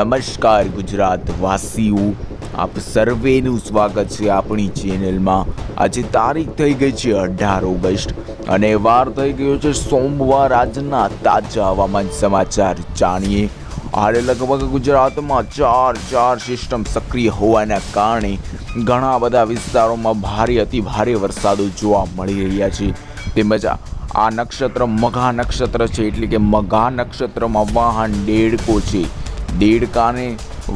નમસ્કાર ગુજરાત વાસીઓ આપ સર્વેનું સ્વાગત છે આપણી ચેનલમાં. આજે તારીખ થઈ ગઈ છે અઢાર ઓગસ્ટ અને વાર થઈ ગયો છે સોમવાર. આજના તાજા હવામાન સમાચાર જાણીએ. હાલે લગભગ ગુજરાતમાં ચાર ચાર સિસ્ટમ સક્રિય હોવાના કારણે ઘણા બધા વિસ્તારોમાં ભારે, અતિ ભારે વરસાદો જોવા મળી રહ્યા છે. તેમજ આ નક્ષત્ર મઘા નક્ષત્ર છે, એટલે કે મઘા નક્ષત્રમાં વાહન દેડકો છે. દેડકાને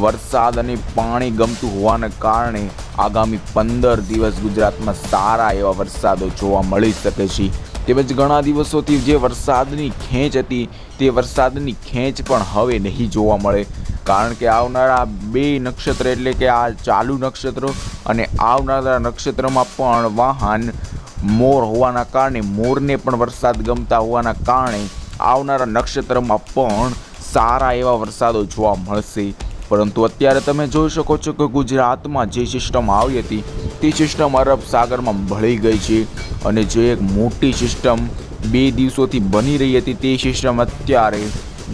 વરસાદ અને પાણી ગમતું હોવાના કારણે આગામી પંદર દિવસ ગુજરાતમાં સારા એવા વરસાદો જોવા મળી શકે છે. તેમજ ઘણા દિવસોથી જે વરસાદની ખેંચ હતી, તે વરસાદની ખેંચ પણ હવે નહીં જોવા મળે. કારણ કે આવનારા બે નક્ષત્ર એટલે કે આ ચાલુ નક્ષત્રો અને આવનારા નક્ષત્રમાં પણ વાહન મોર હોવાના કારણે મોરને પણ વરસાદ ગમતા હોવાના કારણે આવનારા નક્ષત્રમાં પણ સારા એવા વરસાદો જોવા મળશે. પરંતુ અત્યારે તમે જોઈ શકો છો કે ગુજરાતમાં જે સિસ્ટમ આવી હતી, તે સિસ્ટમ અરબ સાગરમાં ભળી ગઈ છે. અને જે એક મોટી સિસ્ટમ બે દિવસોથી બની રહી હતી, તે સિસ્ટમ અત્યારે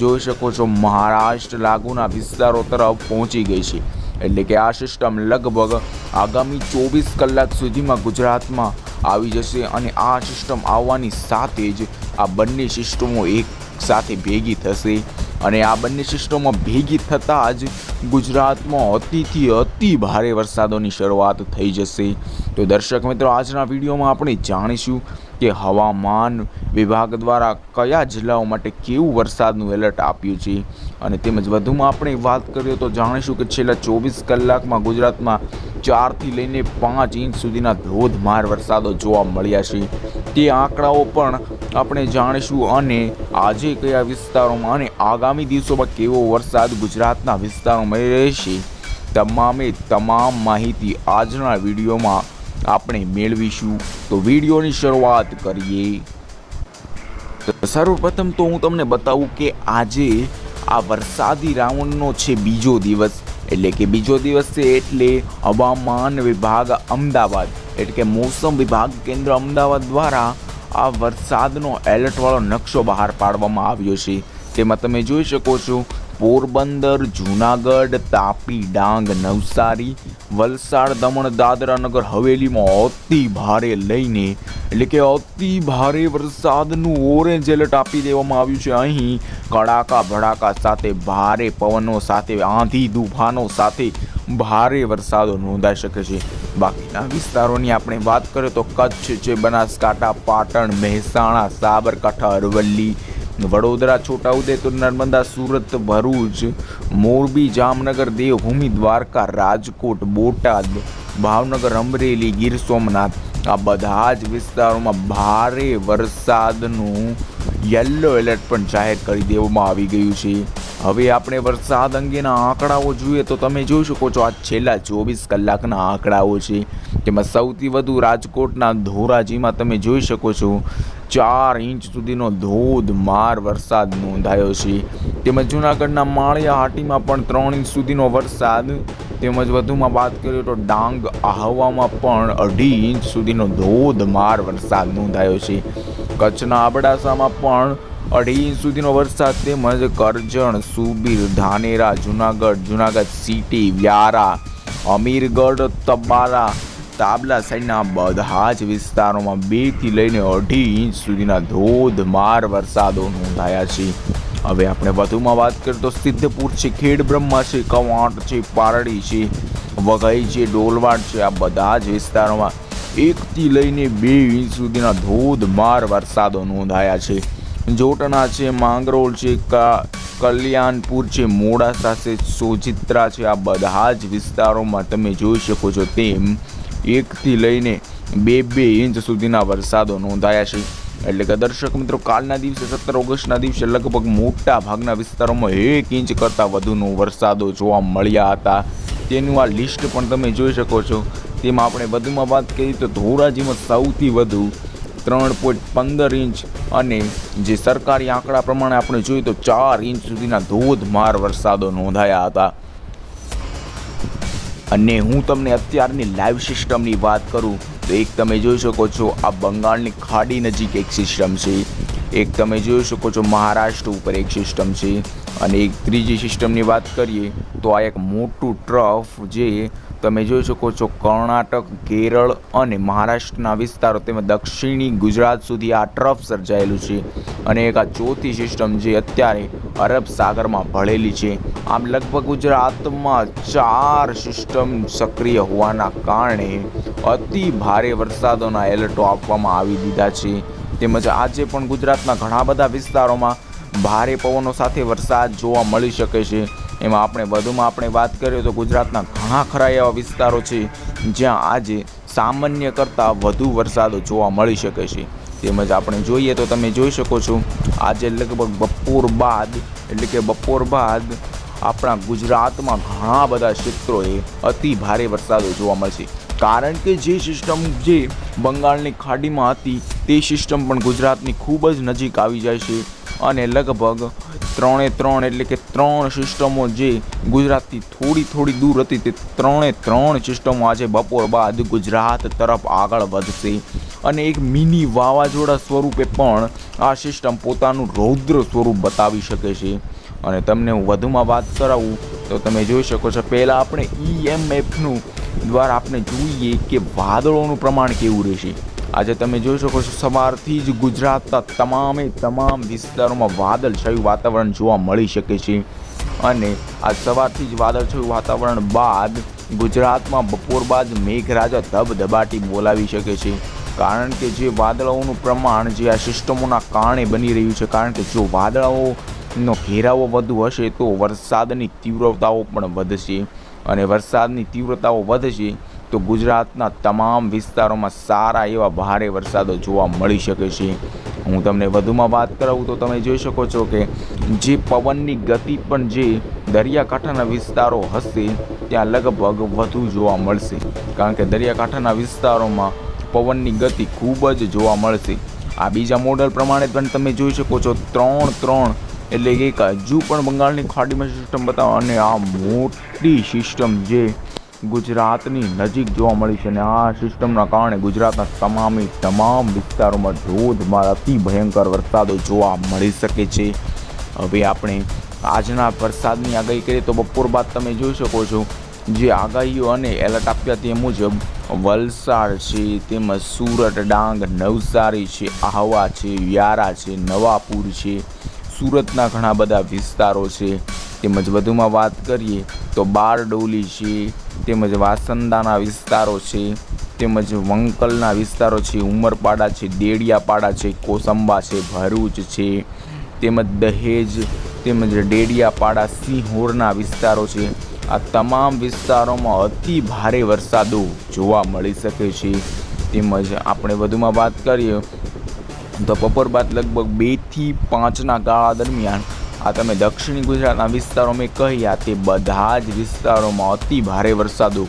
જોઈ શકો છો મહારાષ્ટ્ર લાગુના વિસ્તારો તરફ પહોંચી ગઈ છે. એટલે કે આ સિસ્ટમ લગભગ આગામી ચોવીસ કલાક સુધીમાં ગુજરાતમાં આવી જશે અને આ સિસ્ટમ આવવાની સાથે જ આ બંને સિસ્ટમો એક સાથે ભેગી થશે. અને આ બંને સિસ્ટમો ભેગી થતાં જ ગુજરાતમાં અતિથી અતિ ભારે વરસાદોની શરૂઆત થઈ જશે. તો દર્શક મિત્રો, આજના વિડીયોમાં આપણે જાણીશું કે હવામાન વિભાગ દ્વારા કયા જિલ્લાઓ માટે કેવું વરસાદનું એલર્ટ આપ્યું છે. અને તેમજ વધુમાં આપણે વાત કરીએ તો જાણીશું કે છેલ્લા ચોવીસ કલાકમાં ગુજરાતમાં ચારથી લઈને પાંચ ઇંચ સુધીના ધોધમાર વરસાદો જોવા મળ્યા છે. તે આંકડાઓ પણ આપણે જાણીશું અને આજે કયા વિસ્તારોમાં અને આગામી દિવસોમાં કેવો વરસાદ ગુજરાતના વિસ્તારોમાં રહેશે તમામે તમામ માહિતી આજના વિડીયોમાં આપણે મેળવીશું. તો વિડીયોની શરૂઆત કરીએ. સર્વપ્રથમ તો હું તમને બતાવું કે આજે આ વરસાદી રાઉન્ડનો છે બીજો દિવસ. એટલે કે બીજો દિવસ છે એટલે હવામાન વિભાગ અમદાવાદ. એટલે કે મોસમ વિભાગ કેન્દ્ર અમદાવાદ દ્વારા આ વરસાદનો એલર્ટવાળો નકશો બહાર પાડવામાં આવ્યો છે. તેમાં તમે જોઈ શકો છો પોરબંદર, જૂનાગઢ, તાપી, ડાંગ, નવસારી, વલસાડ, દમણ, દાદરા નગર હવેલીમાં અતિ ભારે લઈને, એટલે કે અતિ ભારે વરસાદનું ઓરેન્જ એલર્ટ આપી દેવામાં આવ્યું છે. અહીં કડાકા ભડાકા સાથે ભારે પવનો સાથે, આંધી તૂફાનો સાથે ભારે વરસાદો નોંધાઈ શકે છે. બાકીના વિસ્તારોની આપણે વાત કરીએ તો કચ્છ છે બનાસકાંઠા, પાટણ, મહેસાણા, સાબરકાંઠા, અરવલ્લી વડોદરા, છોટાઉદેપુર, નર્મદા, સુરત, ભરૂચ, મોરબી, જામનગર, દેવભૂમિ, દ્વારકા, રાજકોટ, બોટાદ, ભાવનગર, અમરેલી, ગીર સોમનાથ. આ બધા જ વિસ્તારોમાં ભારે વરસાદનું યલો એલર્ટ પણ જાહેર કરી દેવામાં આવી ગયું છે. હવે આપણે વરસાદ અંગેના આંકડાઓ જોઈએ તો તમે જોઈ શકો છો, આ છેલ્લા ચોવીસ કલાકના આંકડાઓ છે. તેમાં સૌથી વધુ રાજકોટના ધોરાજીમાં તમે જોઈ શકો છો ચાર ઇંચ સુધીનો ધોધમાર વરસાદ નોંધાયો છે. તેમજ જૂનાગઢના માળિયા હાટીમાં પણ ત્રણ ઇંચ સુધીનો વરસાદ. તેમજ વધુમાં વાત કરીએ તો ડાંગ આહવામાં પણ અઢી ઇંચ સુધીનો ધોધમાર વરસાદ નોંધાયો છે. કચ્છના અબડાસામાં પણ અઢી ઇંચ સુધીનો વરસાદ. તેમજ કરજણ, સુબીર, ધાનેરા, જૂનાગઢ જૂનાગઢ સિટી, વ્યારા, અમીરગઢ, તબારા તાબલા સાઈડના બધા જ વિસ્તારોમાં બેથી લઈને અઢી ઇંચ સુધીના ધોધમાર વરસાદો નોંધાયા છે. હવે આપણે વધુમાં વાત કરીએ તો સિદ્ધપુર છે, ખેડ બ્રહ્મા છે, કવાંટ છે, પારડી છે, વઘઈ છે, ડોલવાડ છે, આ બધા જ વિસ્તારોમાં એકથી લઈને બે ઇંચ સુધીના ધોધમાર વરસાદો નોંધાયા છે. જોટણા છે, માંગરોળ છે કલ્યાણપુર છે, મોડાસા છે, સોજિત્રા છે, આ બધા જ વિસ્તારોમાં તમે જોઈ શકો છો તેમ એકથી લઈને બે બે ઇંચ સુધીના વરસાદો નોંધાયા છે. એટલે કે દર્શક મિત્રો, કાલના દિવસે સત્તર ઓગસ્ટના દિવસે લગભગ મોટા ભાગના વિસ્તારોમાં એક ઇંચ કરતાં વધુનો વરસાદો જોવા મળ્યા હતા. તેનું આ લિસ્ટ પણ તમે જોઈ શકો છો. તેમાં આપણે વધુમાં વાત કરીએ તો ધોરાજીમાં સૌથી વધુ ત્રણ પોઈન્ટ પંદર ઇંચ અને જે સરકારી આંકડા પ્રમાણે આપણે જોઈએ તો ચાર ઇંચ સુધીના ધોધમાર વરસાદો નોંધાયા હતા. અને હું તમને અત્યારની લાઈવ સિસ્ટમની વાત કરું, તો એક તમે જોઈ શકો છો, આ બંગાળની ખાડી નજીક એક સિસ્ટમ છે. એક તમે જોઈ શકો છો, મહારાષ્ટ્ર ઉપર એક સિસ્ટમ છે. અને એક ત્રીજી સિસ્ટમની વાત કરીએ, તો આ એક મોટું ટ્રફ જે તમે જોઈ શકો છો, કર્ણાટક, કેરળ અને મહારાષ્ટ્રના વિસ્તારો તેમજ દક્ષિણી ગુજરાત સુધી આ ટ્રફ સર્જાયેલું છે. અને એક આ ચોથી સિસ્ટમ જે અત્યારે અરબ સાગરમાં ભળેલી છે આમ લગભગ ગુજરાતમાં ચાર સિસ્ટમ સક્રિય હોવાના કારણે અતિ ભારે વરસાદોના એલર્ટો આપવામાં આવી દીધા છે. તેમજ આજે પણ ગુજરાતના ઘણા બધા વિસ્તારોમાં ભારે પવનો સાથે વરસાદ જોવા મળી શકે છે. એમાં આપણે વધુમાં આપણે વાત કરીએ તો ગુજરાતના ઘણા ખરા એવા વિસ્તારો છે, જ્યાં આજે સામાન્ય કરતાં વધુ વરસાદો જોવા મળી શકે છે. તેમજ આપણે જોઈએ તો તમે જોઈ શકો છો, આજે લગભગ બપોર બાદ, એટલે કે બપોર બાદ આપણા ગુજરાતમાં ઘણા બધા ક્ષેત્રોએ અતિ ભારે વરસાદો જોવા મળશે કારણ કે જે સિસ્ટમ જે બંગાળની ખાડીમાં હતી, તે સિસ્ટમ પણ ગુજરાતની ખૂબ જ નજીક આવી જાય છે અને લગભગ ત્રણે ત્રણ એટલે કે ત્રણ સિસ્ટમો જે ગુજરાતથી થોડી થોડી દૂર હતી, તે ત્રણે ત્રણ સિસ્ટમો આજે બપોર બાદ ગુજરાત તરફ આગળ વધશે. અને એક મિની વાવાઝોડા સ્વરૂપે પણ આ સિસ્ટમ પોતાનું રૌદ્ર સ્વરૂપ બતાવી શકે છે. અને તમને હું વધુમાં વાત કરાવું, તો તમે જોઈ શકો છો, પહેલાં આપણે ઈએમએફનું દ્વારા આપણે જોઈએ કે વાદળોનું પ્રમાણ કેવું રહેશે. આજે તમે જોઈ શકો છો, સવારથી જ ગુજરાતના તમામે તમામ વિસ્તારોમાં વાદળછાયું વાતાવરણ જોવા મળી શકે છે. અને આ સવારથી જ વાદળછાયું વાતાવરણ બાદ ગુજરાતમાં બપોર બાદ મેઘરાજા ધબધબાટી બોલાવી શકે છે. કારણ કે જે વાદળાઓનું પ્રમાણ જે આ સિસ્ટમોના કારણે બની રહ્યું છે, કારણ કે જો વાદળાઓનો ઘેરાવો વધુ હશે તો વરસાદની તીવ્રતાઓ પણ વધશે. અને વરસાદની તીવ્રતાઓ વધશે તો ગુજરાતના તમામ વિસ્તારોમાં સારા એવા ભારે વરસાદો જોવા મળી શકે છે. હું તમને વધુમાં વાત કરાવું તો તમે જોઈ શકો છો કે જે પવનની ગતિ પણ જે દરિયાકાંઠાના વિસ્તારો હશે, ત્યાં લગભગ વધુ જોવા મળશે. કારણ કે દરિયાકાંઠાના વિસ્તારોમાં પવનની ગતિ ખૂબ જ જોવા મળશે. આ બીજા મોડલ પ્રમાણે પણ તમે જોઈ શકો છો, ત્રણ ત્રણ એટલે કે હજુ પણ બંગાળની ખાડીમાં સિસ્ટમ બતાવો. અને આ મોટી સિસ્ટમ જે ગુજરાતની નજીક જોવા મળી છે. અને આ સિસ્ટમના કારણે ગુજરાતના તમામે તમામ વિસ્તારોમાં ધોધમાર અતિ ભયંકર વરસાદો જોવા મળી શકે છે. હવે આપણે આજના વરસાદની આગાહી કરીએ તો બપોર બાદ તમે જોઈ શકો છો જે આગાહીઓ અને એલર્ટ આપ્યા તે મુજબ વલસાડ છે તેમજ સુરત, ડાંગ, નવસારી છે, આહવા છે, વ્યારા છે, નવાપુર છે સુરતના ઘણા બધા વિસ્તારો છે. તેમજ વધુમાં વાત કરીએ તો બારડોલી છે, તેમજ વાસંદાના વિસ્તારો છે, તેમજ વંકલના વિસ્તારો છે, ઉમરપાડા છે દેડિયાપાડા છે, કોસંબા છે, ભરૂચ છે, તેમજ દહેજ, તેમજ ડેડિયાપાડા, સિંહોરના વિસ્તારો છે. આ તમામ વિસ્તારોમાં અતિ ભારે વરસાદો જોવા મળી શકે છે. તેમજ આપણે વધુમાં વાત કરીએ તો બપોર બાદ લગભગ બેથી પાંચના ગાળા દરમિયાન આ તમે દક્ષિણ ગુજરાતના વિસ્તારો મેં કહ્યા તે બધા જ વિસ્તારોમાં અતિ ભારે વરસાદો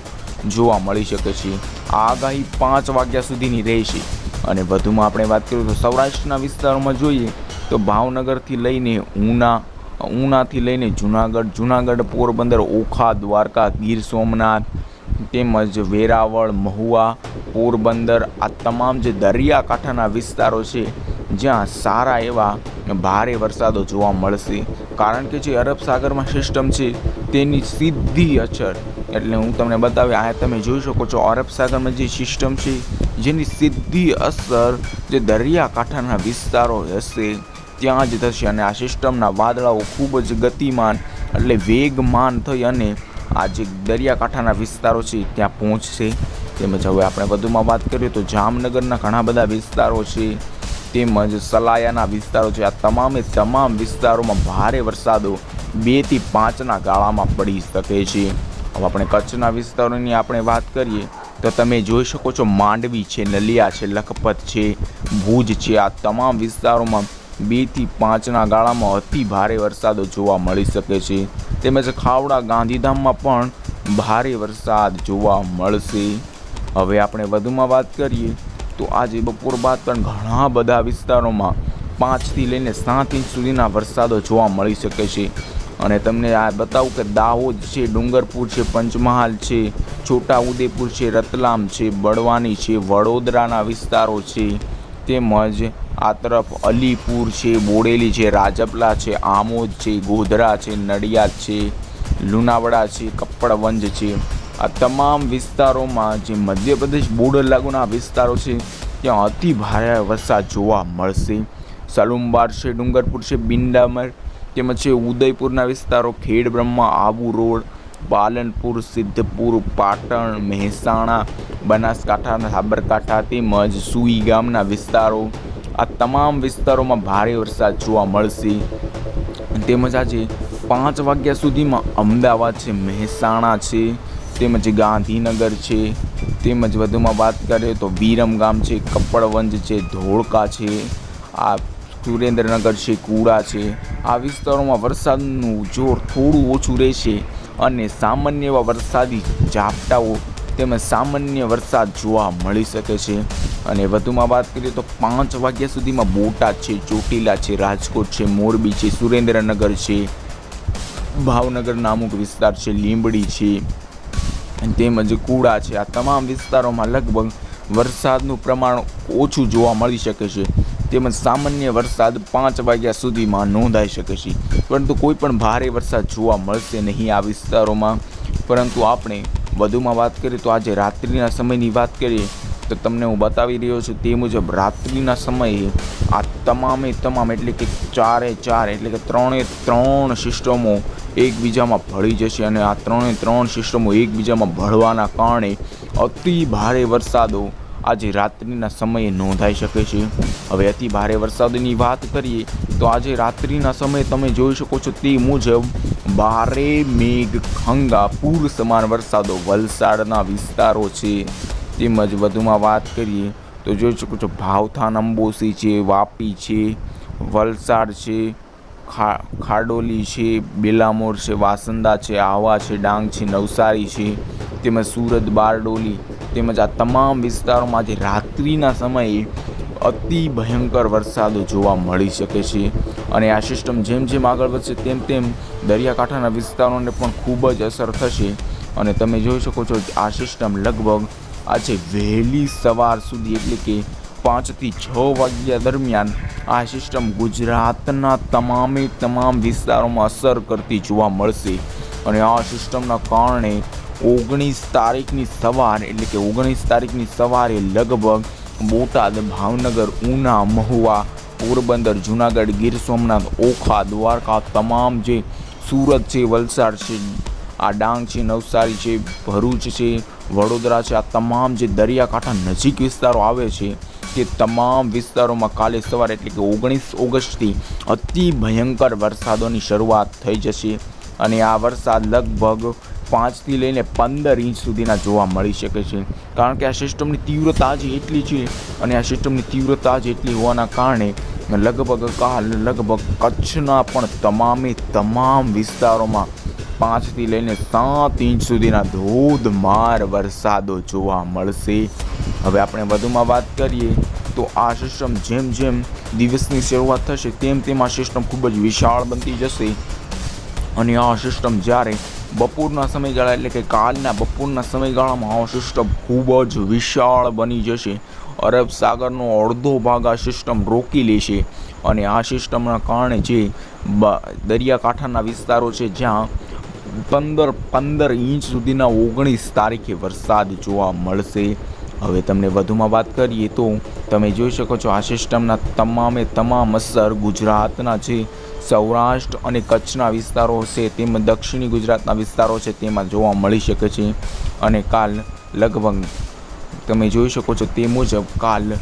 જોવા મળી શકે છે. આગાહી પાંચ વાગ્યા સુધીની રહેશે. અને વધુમાં આપણે વાત કરીએ તો સૌરાષ્ટ્રના વિસ્તારોમાં જોઈએ તો ભાવનગરથી લઈને ઉના, ઉનાથી લઈને જુનાગઢ જુનાગઢ પોરબંદર, ઓખા, દ્વારકા, ગીર સોમનાથ તેમજ વેરાવળ, મહુવા, પોરબંદર આ તમામ જે દરિયાકાંઠાના વિસ્તારો છે, જ્યાં સારા એવા ભારે વરસાદો જોવા મળશે. કારણ કે જે અરબ સાગરમાં સિસ્ટમ છે, તેની સીધી અસર. એટલે હું તમને બતાવી આ તમે જોઈ શકો છો, અરબ સાગરમાં જે સિસ્ટમ છે, જેની સીધી અસર જે દરિયાકાંઠાના વિસ્તારો હશે, ત્યાં જ થશે. અને આ સિસ્ટમના વાદળાઓ ખૂબ જ ગતિમાન, એટલે વેગમાન થઈ અને આ જે દરિયાકાંઠાના વિસ્તારો છે, ત્યાં પહોંચશે તેમજ હવે આપણે વધુમાં વાત કરીએ તો જામનગરના ઘણા બધા વિસ્તારો છે. તેમજ સલાયાના વિસ્તારો છે. આ તમામે તમામ વિસ્તારોમાં ભારે વરસાદો બેથી પાંચના ગાળામાં પડી શકે છે. હવે આપણે કચ્છના વિસ્તારોની આપણે વાત કરીએ તો તમે જોઈ શકો છો માંડવી છે, નલિયા છે, લખપત છે, ભુજ છે. આ તમામ વિસ્તારોમાં બેથી પાંચના ગાળામાં અતિ ભારે વરસાદો જોવા મળી શકે છે. તેમજ ખાવડા ગાંધીધામમાં પણ ભારે વરસાદ જોવા મળશે. હવે આપણે વધુમાં વાત કરીએ તો આજે બપોર બાદ પણ ઘણા બધા વિસ્તારોમાં પાંચથી લઈને સાત ઇંચ સુધીના વરસાદો જોવા મળી શકે છે. અને તમને આ બતાવું કે દાહોદ છે, ડુંગરપુર છે, પંચમહાલ છે, છોટાઉદેપુર છે, રતલામ છે, બળવાની છે, વડોદરાના વિસ્તારો છે. તેમજ આ તરફ અલીપુર છે, બોડેલી છે, રાજપલા છે, આમોદ છે, ગોધરા છે, નડિયાદ છે, લુણાવાડા છે, કપ્પડવંજ છે. આ તમામ વિસ્તારોમાં જે મધ્યપ્રદેશ બોર્ડર લાગુના વિસ્તારો છે, ત્યાં અતિ ભારે વરસાદ જોવા મળશે. સલુમબાર છે, ડુંગરપુર છે, બિંડામર તેમજ છે, ઉદયપુરના વિસ્તારો ખેડ, બ્રહ્મા, આબુ રોડ, પાલનપુર, સિદ્ધપુર, પાટણ, મહેસાણા, બનાસકાંઠા સાબરકાંઠા તેમજ સુઈ ગામના વિસ્તારો આ તમામ વિસ્તારોમાં ભારે વરસાદ જોવા મળશે. તેમજ આજે પાંચ વાગ્યા સુધીમાં અમદાવાદ છે, મહેસાણા છે, તેમજ ગાંધીનગર છે, તેમજ વધુમાં વાત કરીએ તો વિરમગામ છે, કપડવંજ છે, ધોળકા છે, આ સુરેન્દ્રનગર છે, કુડા છે. આ વિસ્તારોમાં વરસાદનું જોર થોડું ઓછું રહેશે અને સામાન્ય એવા વરસાદી ઝાપટાઓ તેમજ સામાન્ય વરસાદ જોવા મળી શકે છે. અને વધુમાં વાત કરીએ તો પાંચ વાગ્યા સુધીમાં બોટાદ છે, ચોટીલા છે, રાજકોટ છે, મોરબી છે, સુરેન્દ્રનગર છે, ભાવનગરના અમુક વિસ્તાર છે, લીંબડી છે, તેમજ કુડા છે. આ તમામ વિસ્તારોમાં લગભગ વરસાદનું પ્રમાણ ઓછું જોવા મળી શકે છે. તેમજ સામાન્ય વરસાદ પાંચ વાગ્યા સુધીમાં નોંધાઈ શકે છે. પરંતુ કોઈ પણ ભારે વરસાદ જોવા મળશે નહીં આ વિસ્તારોમાં. પરંતુ આપણે વધુમાં વાત કરીએ તો આજે રાત્રિના સમયની વાત કરીએ તો તમને હું બતાવી રહ્યો છું તે મુજબ રાત્રિના સમયે આ તમામે તમામ એટલે કે ચારે ચાર એટલે કે ત્રણે ત્રણ સિસ્ટમો એકબીજામાં ભળી જશે અને આ ત્રણે ત્રણ સિસ્ટમો એકબીજામાં ભળવાના કારણે અતિ ભારે વરસાદો આજે રાત્રિના સમયે નોંધાઈ શકે છે. હવે અતિ ભારે વરસાદની વાત કરીએ તો આજે રાત્રિના સમયે તમે જોઈ શકો છો તે મુજબ ભારે મેઘ ખંગા, પૂર સમાન વરસાદો, વલસાડના વિસ્તારો છે. તેમજ વધુમાં વાત કરીએ તો જોઈ શકો છો ભાવથાન અંબોસી છે, વાપી છે, વલસાડ છે, ખા, ખાડોલી છે, બેલામોર છે, વાસંદા છે આવા છે, ડાંગ છે, નવસારી છે, તેમજ સુરત, બારડોલી, તેમજ આ તમામ વિસ્તારોમાં જે રાત્રિના સમયે અતિ ભયંકર વરસાદો જોવા મળી શકે છે. અને આ સિસ્ટમ જેમ જેમ આગળ વધશે તેમ તેમ દરિયાકાંઠાના વિસ્તારોને પણ ખૂબ જ અસર થશે. અને તમે જોઈ શકો છો આ સિસ્ટમ લગભગ આજે વહેલી સવાર સુધી એટલે કે પાંચથી છ વાગ્યા દરમિયાન આ સિસ્ટમ ગુજરાતના તમામે તમામ વિસ્તારોમાં અસર કરતી જોવા મળશે. અને આ સિસ્ટમના કારણે ઓગણીસ તારીખની સવાર એટલે કે ઓગણીસ તારીખની સવારે લગભગ બોટાદ, ભાવનગર, ઉના, મહુવા, પોરબંદર, જુનાગઢ, ગીર સોમનાથ, ઓખા, દ્વારકા તમામ જે સુરત છે, વલસાડ છે, આ ડાંગ છે, નવસારી છે, ભરૂચ છે, વડોદરા છે, આ તમામ જે દરિયાકાંઠા નજીક વિસ્તારો આવે છે, તે તમામ વિસ્તારોમાં કાલે સવારે એટલે કે ઓગણીસ ઓગસ્ટથી અતિ ભયંકર વરસાદોની શરૂઆત થઈ જશે. અને આ વરસાદ લગભગ પાંચથી લઈને પંદર ઇંચ સુધીના જોવા મળી શકે છે. કારણ કે આ સિસ્ટમની તીવ્રતા જ એટલી છે અને આ સિસ્ટમની તીવ્રતા જ એટલી હોવાના કારણે લગભગ લગભગ કચ્છના પણ તમામે તમામ વિસ્તારોમાં પાંચથી લઈને સાત ઇંચ સુધીના ધોધમાર વરસાદો જોવા મળશે. હવે આપણે વધુમાં વાત કરીએ તો આ સિસ્ટમ જેમ જેમ દિવસની શરૂઆત થશે તેમ તેમ આ સિસ્ટમ ખૂબ જ વિશાળ બનતી જશે. અને આ સિસ્ટમ જ્યારે બપોરના સમયગાળા એટલે કે કાલના બપોરના સમયગાળામાં આ સિસ્ટમ ખૂબ જ વિશાળ બની જશે. અરબ સાગરનો અડધો ભાગ આ સિસ્ટમ રોકી લેશે અને આ સિસ્ટમના કારણે જે દરિયાકાંઠાના વિસ્તારો છે, જ્યાં પંદર પંદર ઇંચ સુધીના ઓગણીસ તારીખે વરસાદ જોવા મળશે. હવે તમને વધુમાં વાત કરીએ તો તમે જોઈ શકો છો આ સિસ્ટમના તમામે તમામ અસર ગુજરાતના છે. સૌરાષ્ટ્ર અને કચ્છના વિસ્તારો છે તેમજ દક્ષિણી ગુજરાતના વિસ્તારો છે, તેમાં જોવા મળી શકે છે. અને કાલ લગભગ તમે જોઈ શકો છો તે મુજબ કાલ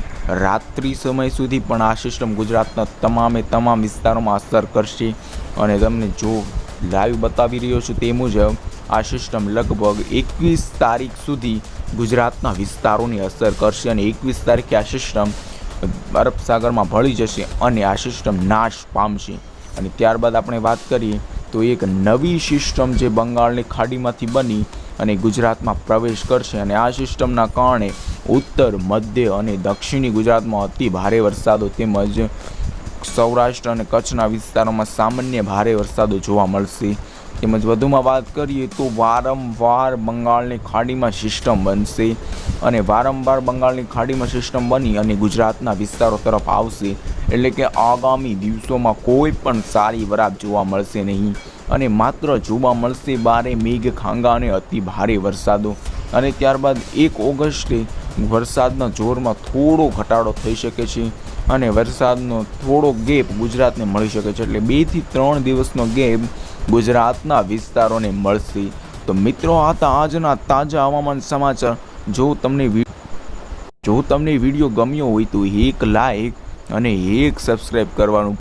રાત્રિ સમય સુધી પણ આ સિસ્ટમ ગુજરાતના તમામે તમામ વિસ્તારોમાં અસર કરશે. અને તમને જો લાઈવ બતાવી રહ્યો છું તે મુજબ આ સિસ્ટમ લગભગ એકવીસ તારીખ સુધી ગુજરાતના વિસ્તારોની અસર કરશે અને એકવીસ તારીખે આ સિસ્ટમ અરબ સાગરમાં ભળી જશે અને આ સિસ્ટમ નાશ પામશે. અને ત્યારબાદ આપણે વાત કરીએ તો એક નવી સિસ્ટમ જે બંગાળની ખાડીમાંથી બની અને ગુજરાતમાં પ્રવેશ કરશે અને આ સિસ્ટમના કારણે ઉત્તર, મધ્ય અને દક્ષિણી ગુજરાતમાં અતિ ભારે વરસાદો તેમજ સૌરાષ્ટ્ર અને કચ્છના વિસ્તારોમાં સામાન્ય ભારે વરસાદો જોવા મળશે. તેમજ વધુમાં વાત કરીએ તો વારંવાર બંગાળની ખાડીમાં સિસ્ટમ બનશે અને વારંવાર બંગાળની ખાડીમાં સિસ્ટમ બની અને ગુજરાતના વિસ્તારો તરફ આવશે. એટલે કે આગામી દિવસોમાં કોઈ પણ સારી વરાપ જોવા મળશે નહીં. અને માત્ર જોવા મળશે બારે મેઘ ખાંગા અને અતિ ભારે વરસાદો. અને ત્યારબાદ એક ઓગસ્ટે વરસાદના જોરમાં થોડો ઘટાડો થઈ શકે છે અને વરસાદનો થોડો ગેપ ગુજરાતને મળી શકે છે. એટલે બેથી ત્રણ દિવસનો ગેપ ગુજરાતના વિસ્તારોને મળશે. તો મિત્રો હતા આજના તાજા હવામાન સમાચાર. જો તમને જો તમને વીડિયો ગમ્યો હોય તો એક લાઈક અને એક સબસ્ક્રાઈબ કરવાનું